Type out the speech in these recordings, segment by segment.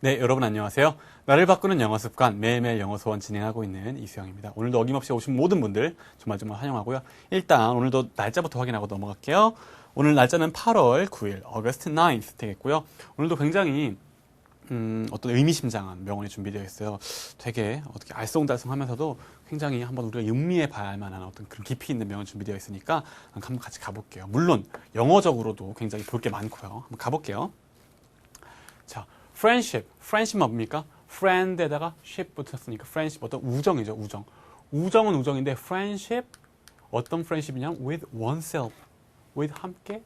네, 여러분 안녕하세요. 나를 바꾸는 영어 습관 매일매일 영어 소원 진행하고 있는 이수영입니다. 오늘도 어김없이 오신 모든 분들 정말 정말 환영하고요. 일단 오늘도 날짜부터 확인하고 넘어갈게요. 오늘 날짜는 8월 9일, 어거스트 9th 되겠고요. 오늘도 굉장히 음, 어떤 의미심장한 명언이 준비되어 있어요. 되게 어떻게 알쏭달쏭하면서도 굉장히 한번 우리가 음미해 봐야 할 만한 어떤 그런 깊이 있는 명언 준비되어 있으니까 한번 같이 가볼게요. 물론 영어적으로도 굉장히 볼 게 많고요. 한번 가볼게요. 자, friendship. friendship 뭡니까? friend에다가 ship 붙였으니까 friendship 어떤 우정이죠, 우정. 우정은 우정인데 friendship 어떤 friendship이냐면 with oneself. with 함께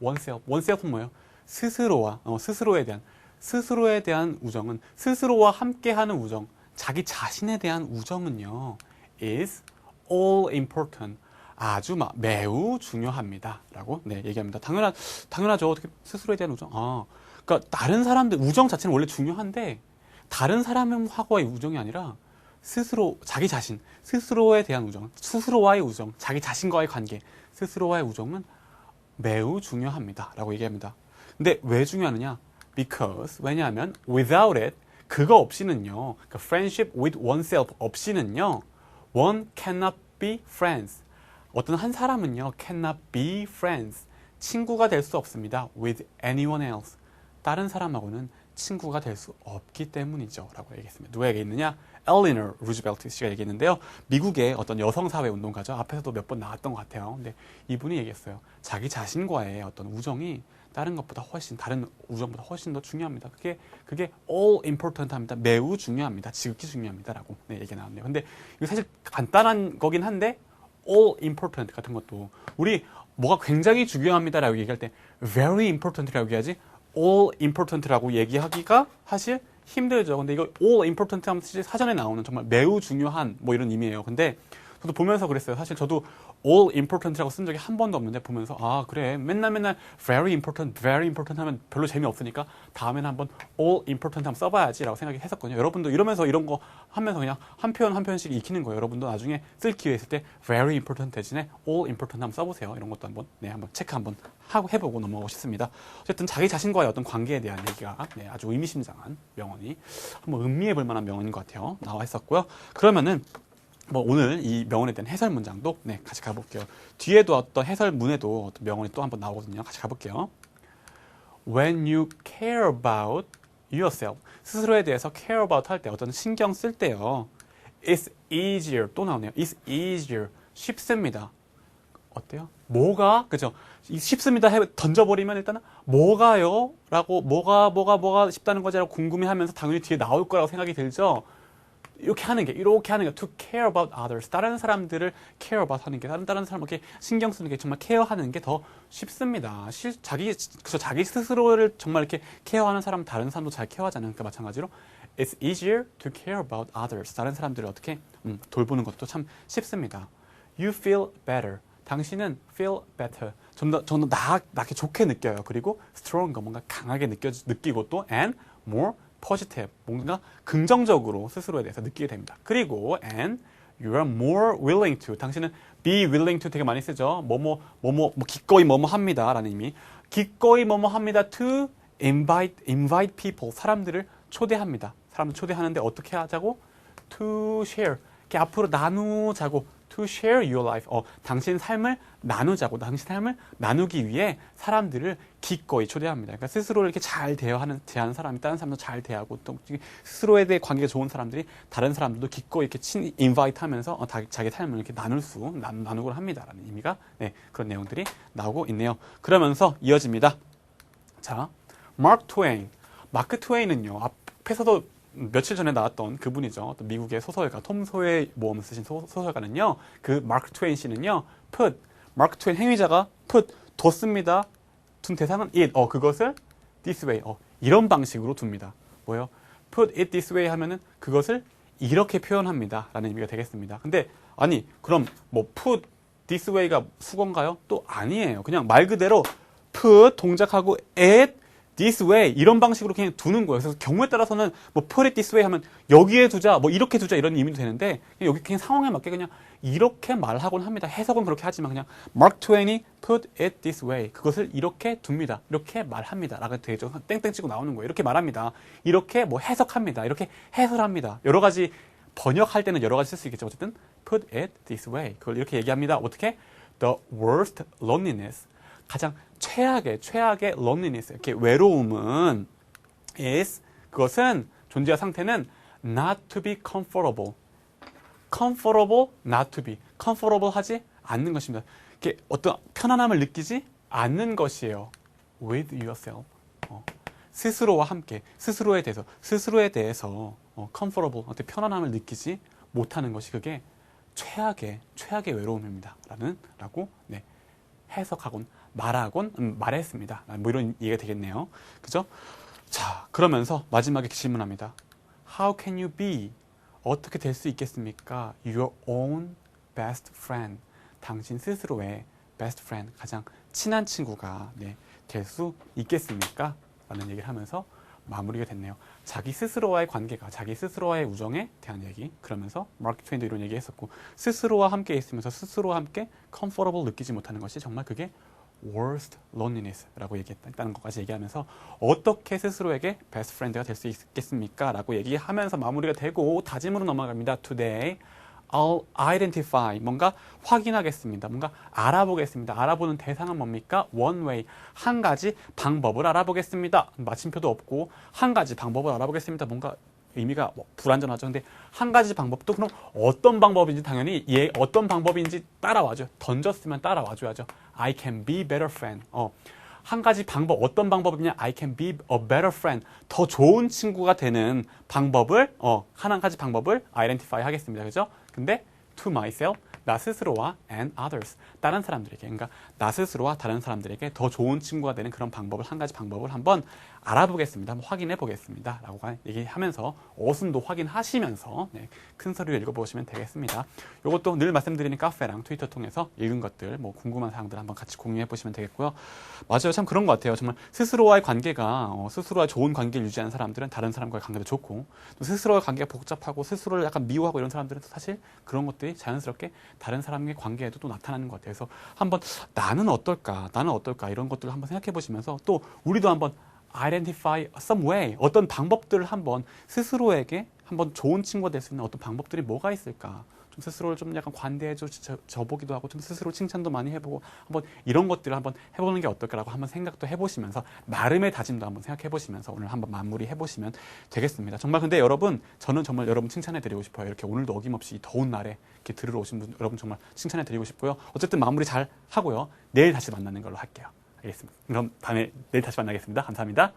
oneself. oneself은 뭐예요? 스스로와 어, 스스로에 대한 스스로에 대한 우정은 스스로와 함께하는 우정, 자기 자신에 대한 우정은요 is all important. 아주 마, 매우 중요합니다 라고 네 얘기합니다. 당연하 당연하죠. 어떻게 스스로에 대한 우정. 아, 그러니까 다른 사람들 우정 자체는 원래 중요한데 다른 사람하고의 우정이 아니라 스스로 자기 자신 스스로에 대한 우정, 스스로와의 우정, 자기 자신과의 관계, 스스로와의 우정은 매우 중요합니다 라고 얘기합니다. 근데 왜 중요하느냐? Because 왜냐하면 without it 그거 없이는요. 그러니까 friendship with oneself 없이는요. One cannot be friends. 어떤 한 사람은요. cannot be friends. 친구가 될 수 없습니다. with anyone else. 다른 사람하고는 친구가 될 수 없기 때문이죠. 라고 얘기했습니다. 누가 얘기했느냐? 엘리너 루즈벨트 씨가 얘기했는데요. 미국의 어떤 여성사회 운동가죠. 앞에서도 몇 번 나왔던 것 같아요. 근데 이분이 얘기했어요. 자기 자신과의 어떤 우정이 다른 것보다 훨씬 다른 우정보다 훨씬 더 중요합니다. 그게 그게 all important 합니다. 매우 중요합니다. 지극히 중요합니다 라고 네, 얘기가 나왔네요. 근데 이거 사실 간단한 거긴 한데 all important 같은 것도 우리 뭐가 굉장히 중요합니다라고 얘기할 때 very important라고 얘기하지 all important라고 얘기하기가 사실 힘들죠. 근데 이거 all important 하면 사전에 나오는 정말 매우 중요한 뭐 이런 의미예요. 근데 저도 보면서 그랬어요. 사실 저도 all important라고 쓴 적이 한 번도 없는데 보면서 아 그래 맨날 맨날 very important, very important 하면 별로 재미없으니까 다음에는 한번 all important 한번 써봐야지라고 생각이 했었거든요. 여러분도 이러면서 이런 거 하면서 그냥 한 표현 한 표현씩 익히는 거예요. 여러분도 나중에 쓸 기회 있을 때 very important 대신에 all important 한번 써보세요. 이런 것도 한번 네 한번 체크 한번 하고 해보고 넘어가고 싶습니다. 어쨌든 자기 자신과의 어떤 관계에 대한 얘기가 네, 아주 의미심장한 명언이 한번 음미해 볼 만한 명언인 것 같아요. 나와 있었고요. 그러면은 뭐 오늘 이 명언에 대한 해설 문장도 네, 같이 가볼게요. 뒤에도 어떤 해설문에도 명언이 또 한번 나오거든요. 같이 가볼게요. When you care about yourself, 스스로에 대해서 care about 할 때 어떤 신경 쓸 때요. It's easier 또 나오네요. It's easier 쉽습니다. 어때요? 뭐가 그죠? 이 쉽습니다 해 던져버리면 일단은 뭐가요? 라고 뭐가 뭐가 뭐가 쉽다는 거지라고 궁금해하면서 당연히 뒤에 나올 거라고 생각이 들죠. 이렇게 하는 게 이렇게 하는 게 to care about others 다른 사람들을 care about 하는 게 다른 다른 사람에게 신경 쓰는 게 정말 케어하는 게 더 쉽습니다. 실, 자기 그저 자기 스스로를 정말 이렇게 케어하는 사람 다른 사람도 잘 케어하잖아요. 그러니까 마찬가지로 it's easier to care about others 다른 사람들을 어떻게 음, 돌보는 것도 참 쉽습니다. You feel better. 당신은 feel better. 좀더 좀더 나, 나게 좋게 느껴요. 그리고 stronger 뭔가 강하게 느껴 느끼고 또 and more positive 뭔가 긍정적으로 스스로에 대해서 느끼게 됩니다. 그리고 and you are more willing to 당신은 be willing to 되게 많이 쓰죠. 뭐뭐 뭐뭐 뭐 기꺼이 뭐뭐 합니다라는 의미. 기꺼이 뭐뭐 합니다 to invite invite people 사람들을 초대합니다. 사람들 초대하는데 어떻게 하자고? to share 이렇게 앞으로 나누자고 to share your life. 어, 당신 삶을 나누자고, 당신 삶을 나누기 위해 사람들을 기꺼이 초대합니다. 그러니까 스스로를 이렇게 잘 대하는, 대하는 사람이 다른 사람도 잘 대하고, 또 스스로에 대해 관계가 좋은 사람들이 다른 사람들도 기꺼이 이렇게 친, 인바이트 하면서 어, 다, 자기 삶을 이렇게 나눌 수, 나, 나누곤 합니다라는 의미가, 네, 그런 내용들이 나오고 있네요. 그러면서 이어집니다. 자, 마크 트웨인. 마크 트웨인은요, 앞에서도 며칠 전에 나왔던 그분이죠. 어떤 미국의 소설가 톰 소의 모험 쓰신 소, 설가는요 그 마크 트웨인 씨는요. put 마크 트웨인 행위자가 put 뒀습니다. 둔 대상은 it. 어 그것을 this way. 어 이런 방식으로 둡니다. 뭐요? put it this way 하면은 그것을 이렇게 표현합니다 라는 의미가 되겠습니다. 근데 아니 그럼 뭐 put this way가 수건가요? 또 아니에요. 그냥 말 그대로 put 동작하고 it this way 이런 방식으로 그냥 두는 거예요. 그래서 경우에 따라서는 뭐 put it this way 하면 여기에 두자, 뭐 이렇게 두자 이런 의미도 되는데 그냥 여기 그냥 상황에 맞게 그냥 이렇게 말하곤 합니다. 해석은 그렇게 하지만 그냥 Mark Twain이 put it this way 그것을 이렇게 둡니다. 이렇게 말합니다. 라고 되죠. 땡땡 치고 나오는 거예요. 이렇게 말합니다. 이렇게 뭐 해석합니다. 이렇게 해설합니다. 여러 가지 번역할 때는 여러 가지 쓸 수 있겠죠. 어쨌든 put it this way 그걸 이렇게 얘기합니다. 어떻게? The worst loneliness 가장 최악의 최악의 loneliness 이렇게 외로움은 is 그것은 존재와 상태는 not to be comfortable comfortable not to be comfortable 하지 않는 것입니다. 이렇게 어떤 편안함을 느끼지 않는 것이에요. with yourself 어, 스스로와 함께 스스로에 대해서 스스로에 대해서 어, comfortable 어떤 편안함을 느끼지 못하는 것이 그게 최악의 최악의 외로움입니다. 라는 라고 네, 해석하곤 말하곤 음, 말했습니다. 뭐 이런 얘기가 되겠네요. 그죠? 자, 그러면서 마지막에 질문합니다. How can you be? 어떻게 될 수 있겠습니까? Your own best friend. 당신 스스로의 best friend, 가장 친한 친구가 네, 될 수 있겠습니까? 라는 얘기를 하면서 마무리가 됐네요. 자기 스스로와의 관계가, 자기 스스로와의 우정에 대한 얘기. 그러면서 마크 트웨인도 이런 얘기 했었고, 스스로와 함께 있으면서 스스로와 함께 comfortable 느끼지 못하는 것이 정말 그게 worst loneliness라고 얘기했다는 것까지 얘기하면서 어떻게 스스로에게 best friend가 될 수 있겠습니까? 라고 얘기하면서 마무리가 되고 다짐으로 넘어갑니다. Today I'll identify 뭔가 확인하겠습니다. 뭔가 알아보겠습니다. 알아보는 대상은 뭡니까? One way 한 가지 방법을 알아보겠습니다. 마침표도 없고 한 가지 방법을 알아보겠습니다. 뭔가 의미가 뭐 불완전하죠. 근데 한 가지 방법도 그럼 어떤 방법인지 당연히 얘 어떤 방법인지 따라와죠. 던졌으면 따라와줘야죠. I can be better friend. 어. 한 가지 방법 어떤 방법이냐? I can be a better friend. 더 좋은 친구가 되는 방법을 어, 한 가지 방법을 identify 하겠습니다. 그죠? 근데 to myself 나 스스로와 and others 다른 사람들에게 그러니까 나 스스로와 다른 사람들에게 더 좋은 친구가 되는 그런 방법을 한 가지 방법을 한번 알아보겠습니다. 한번 확인해 보겠습니다. 라고 얘기하면서 어순도 확인하시면서 네, 큰 소리로 읽어보시면 되겠습니다. 이것도 늘 말씀드리는 카페랑 트위터 통해서 읽은 것들 뭐 궁금한 사항들 한번 같이 공유해 보시면 되겠고요. 맞아요. 참 그런 것 같아요. 정말 스스로와의 관계가 어, 스스로와 좋은 관계를 유지하는 사람들은 다른 사람과의 관계도 좋고 또 스스로의 관계가 복잡하고 스스로를 약간 미워하고 이런 사람들은 사실 그런 것들이 자연스럽게 다른 사람의 관계에도 또 나타나는 것 같아요. 그래서 한번 나는 어떨까, 나는 어떨까 이런 것들을 한번 생각해 보시면서 또 우리도 한번 identify some way 어떤 방법들을 한번 스스로에게 한번 좋은 친구가 될 수 있는 어떤 방법들이 뭐가 있을까 좀 스스로를 좀 약간 관대해져 저보기도 하고 좀 스스로 칭찬도 많이 해보고 한번 이런 것들을 한번 해보는 게 어떨까라고 한번 생각도 해보시면서 나름의 다짐도 한번 생각해 보시면서 오늘 한번 마무리 해보시면 되겠습니다. 정말 근데 여러분 저는 정말 여러분 칭찬해 드리고 싶어요. 이렇게 오늘도 어김없이 더운 날에 이렇게 들으러 오신 분 여러분 정말 칭찬해 드리고 싶고요. 어쨌든 마무리 잘 하고요. 내일 다시 만나는 걸로 할게요. 알겠습니다. 그럼 다음에 내일 다시 만나겠습니다. 감사합니다.